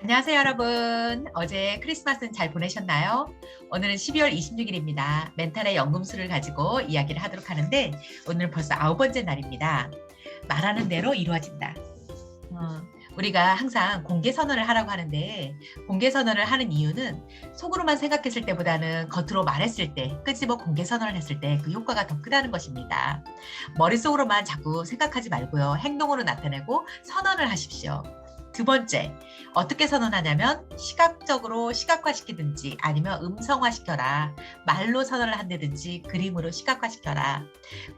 안녕하세요, 여러분. 어제 크리스마스는 잘 보내셨나요? 오늘은 12월 26일입니다. 멘탈의 연금술을 가지고 이야기를 하도록 하는데 오늘은 벌써 아홉 번째 날입니다. 말하는 대로 이루어진다. 어, 우리가 항상 공개 선언을 하라고 하는데 공개 선언을 하는 이유는 속으로만 생각했을 때보다는 겉으로 말했을 때, 끄집어 공개 선언을 했을 때 그 효과가 더 크다는 것입니다. 머릿속으로만 자꾸 생각하지 말고요. 행동으로 나타내고 선언을 하십시오. 두 번째, 어떻게 선언하냐면 시각적으로 시각화시키든지 아니면 음성화시켜라. 말로 선언을 한다든지 그림으로 시각화시켜라.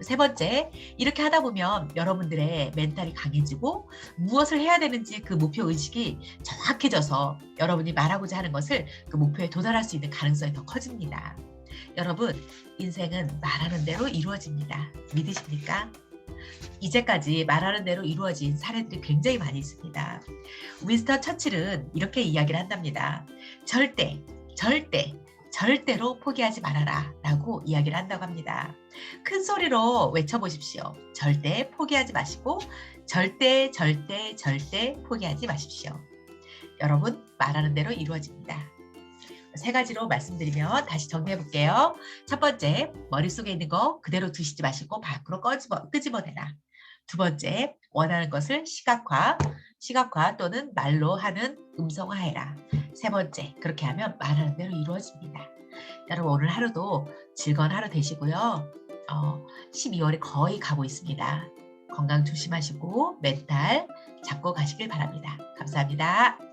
세 번째, 이렇게 하다 보면 여러분들의 멘탈이 강해지고 무엇을 해야 되는지 그 목표 의식이 정확해져서 여러분이 말하고자 하는 것을 그 목표에 도달할 수 있는 가능성이 더 커집니다. 여러분, 인생은 말하는 대로 이루어집니다. 믿으십니까? 이제까지 말하는 대로 이루어진 사례들이 굉장히 많이 있습니다. 윈스턴 처칠은 이렇게 이야기를 한답니다. 절대, 절대, 절대로 포기하지 말아라 라고 이야기를 한다고 합니다. 큰 소리로 외쳐보십시오. 절대 포기하지 마시고 절대, 절대, 절대 포기하지 마십시오. 여러분, 말하는 대로 이루어집니다. 세 가지로 말씀드리면 다시 정리해 볼게요. 첫 번째, 머릿속에 있는 거 그대로 두시지 마시고 밖으로 꺼집어, 끄집어내라. 두 번째, 원하는 것을 시각화, 시각화 또는 말로 하는 음성화해라. 세 번째, 그렇게 하면 말하는 대로 이루어집니다. 여러분 오늘 하루도 즐거운 하루 되시고요. 어, 12월이 거의 가고 있습니다. 건강 조심하시고 멘탈 잡고 가시길 바랍니다. 감사합니다.